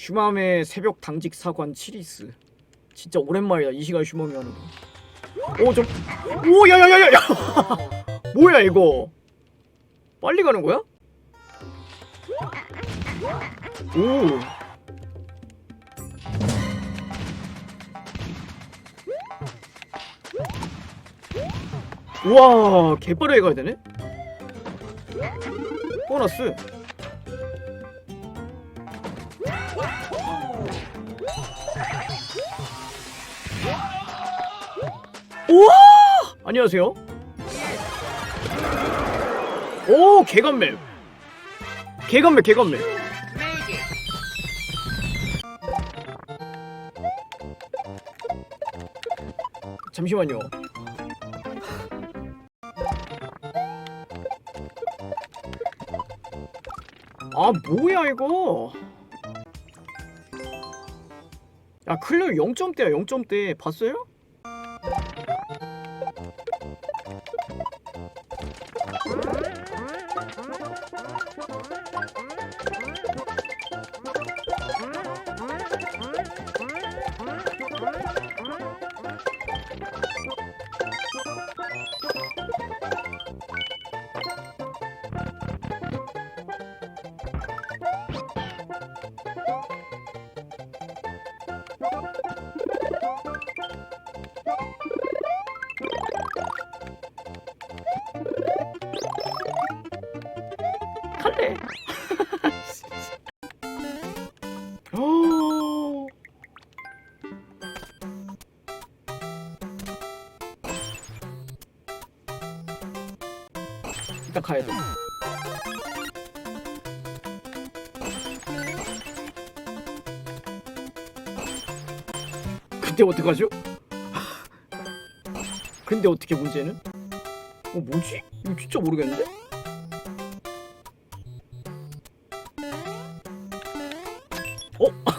슈맘의 새벽 당직 사관 치리스. 진짜 오랜만이다 이 시간 슈맘이 하는 거오좀 오 야야야야야! 뭐야 이거? 빨리 가는 거야? 오. 우와 개빠르게 가야 되네? 보너스 우와! 안녕하세요. 오 개간맵. 개간맵 개간맵. 잠시만요. 아 뭐야 이거? 야 클리어 0점대야 0점대. 봤어요? 오. 일단 가야 돼. 근데 어떡하죠? 근데 어떻게 문제는? 어 뭐지? 이거 진짜 모르겠는데? 어?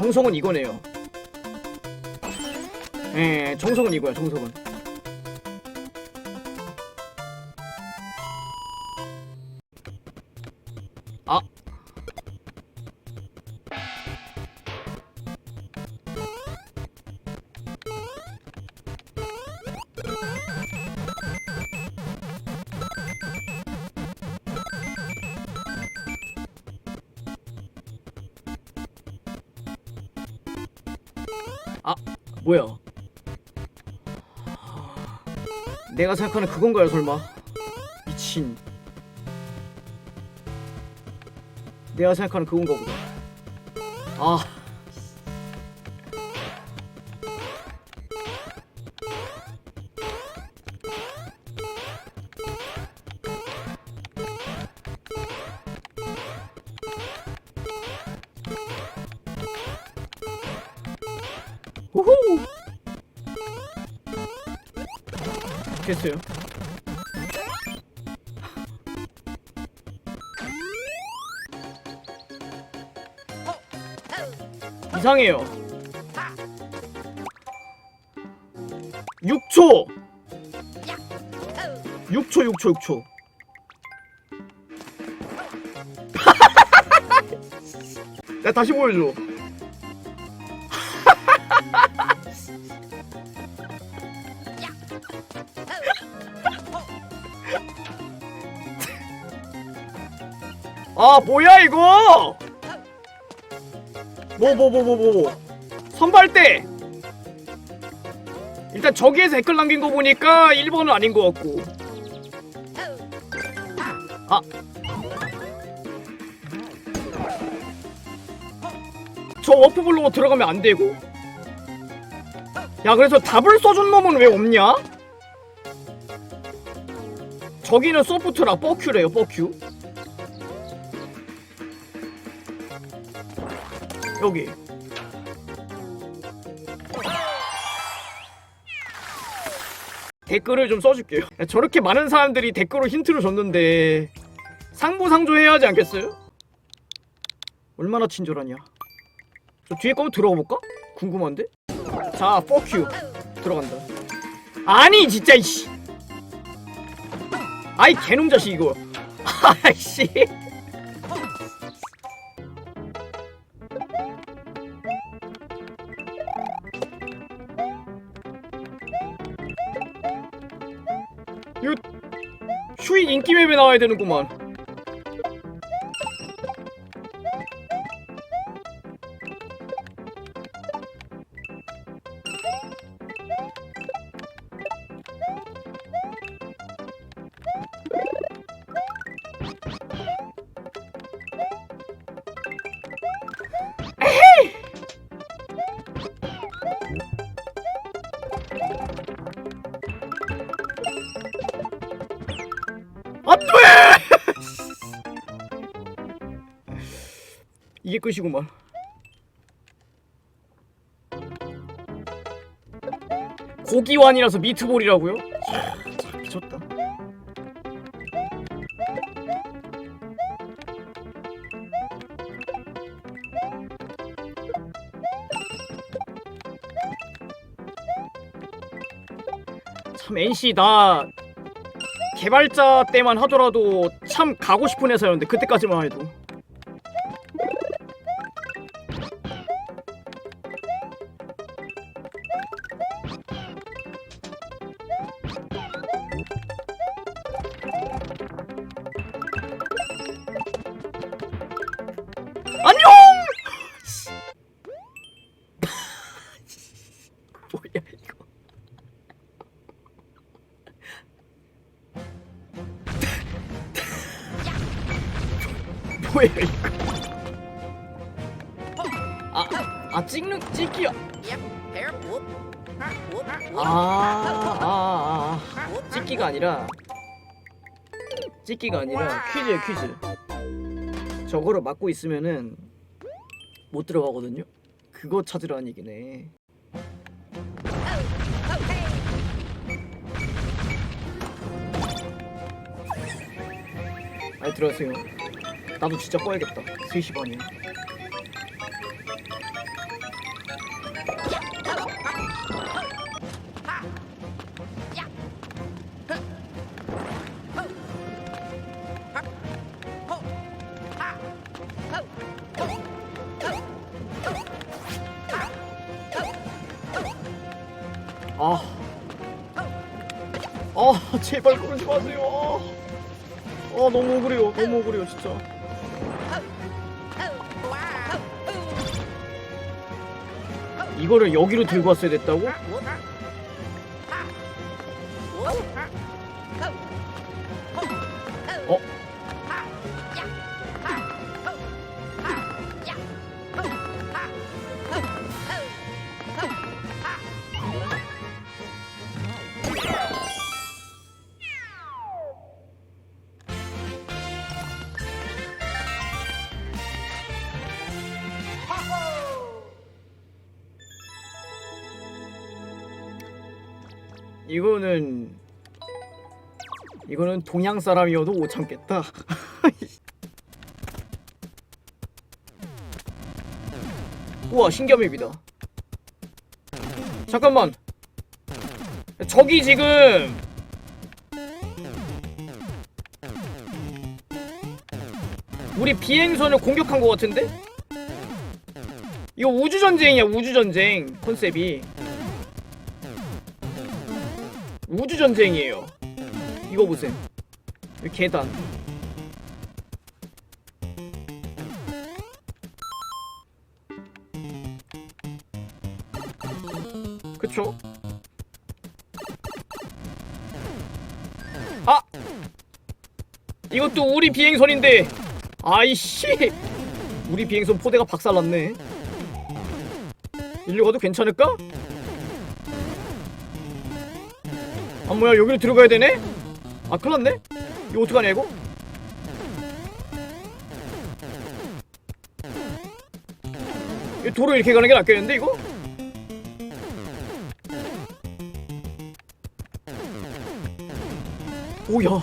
정석은 이거네요. 예, 정석은 이거야, 정석은. 아, 뭐야? 내가 생각하는 그건가요, 설마? 미친. 내가 생각하는 그건가 보다. 아. 우후! 됐어요. 이상해요. 6초. 6초, 6초, 6초. 야, 다시 보여줘. 아, 뭐야, 이거! 뭐 뭐 뭐 뭐뭐 선발대 일단 저기에서 댓글 남긴 거 보니까 1번은 아닌 것 같고 아. 저 워프블로고 들어가면 안 되고 야 그래서 답을 써준 놈은 왜 없냐? 저기는 소프트라 뻐큐래요 뻐큐 여기. 댓글을 좀 써줄게요. 저렇게 많은 사람들이 댓글로 힌트를 줬는데 상부상조 해야 하지 않겠어요? 얼마나 친절하냐. 저 뒤에 거면 들어가 볼까? 궁금한데? 자, fuck you. 들어간다. 아니 진짜 이씨. 아이 개놈 자식 이거. 아이씨 인기맵에 나와야 되는구만 이게 끝이구만 고기완이라서 미트볼이라고요? 참, 참 미쳤다. 참 NC 나 개발자 때만 하더라도 참 가고 싶은 회사였는데 그때까지만 해도 안녕! 뭐야 이거? 뭐야 이거? 아, 아 찍는 찍기야 Whoop. 아, 아, 아, 찍기가 아니라 찍기가 아니라 퀴즈예요 퀴즈. 저거를 막고 있으면은 못 들어가거든요? 그거 찾으라는 얘기네. 아니 들어가세요. 나도 진짜 꺼야겠다. 3시 반이야 아. 아, 제발 그러지 마세요. 아, 아 너무 억울해요. 너무 억울해요, 진짜. 이거를 여기로 들고 왔어야 됐다고? 이거는 이거는 동양 사람이어도 못 참겠다. 우와 신기함입니다. 잠깐만. 저기 지금 우리 비행선을 공격한 것 같은데? 이거 우주 전쟁이야 우주 전쟁 컨셉이. 우주 전쟁이에요. 이거 보세요. 여기 계단. 그쵸? 아! 이것도 우리 비행선인데 아이씨 우리 비행선 포대가 박살났네 일로 가도 괜찮을까? 아 뭐야 여기로 들어가야 되네? 아 큰일났네? 이거 어떡하냐 이거? 이 도로 이렇게 가는 게 낫겠는데 이거? 오야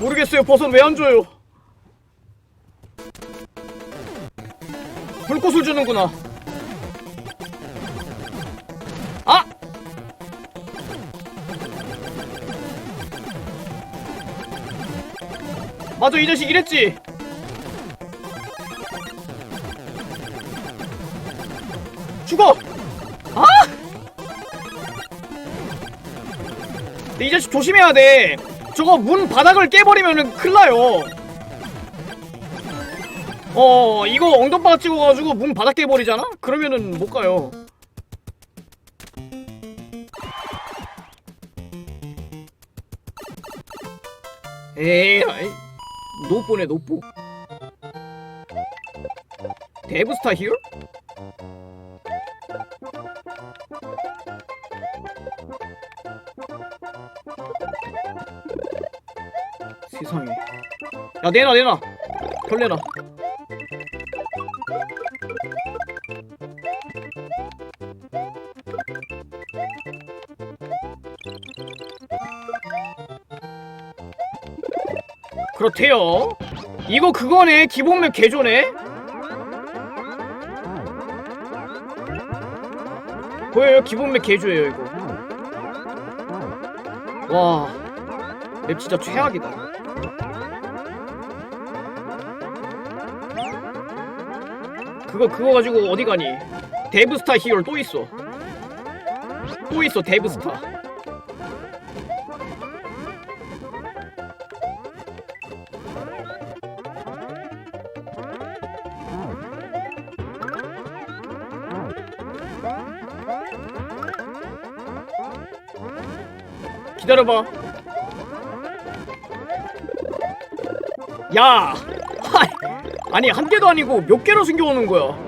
모르겠어요 버섯 왜 안 줘요 불꽃을 주는구나 맞아 이 자식 이랬지 죽어! 아! 근데 이 자식 조심해야 돼. 저거 문 바닥을 깨버리면은 큰일 나요. 어, 이거 엉덩바닥 찍어가지고 문 바닥 깨버리잖아? 그러면은 못 가요. 에이, 노보네, 노보. 데브스타 히어? 세상에. 야, 내놔, 내놔. 별 내놔. 그렇대요. 이거 그거네. 기본맵 개조네. 보여요? 기본맵 개조예요, 이거. 와. 맵 진짜 최악이다. 그거 그거 가지고 어디 가니? 데브스타 히어로 또 있어. 또 있어 데브스타. 기다려봐. 야! 아니 한 개도 아니고 몇 개로 숨겨오는 거야?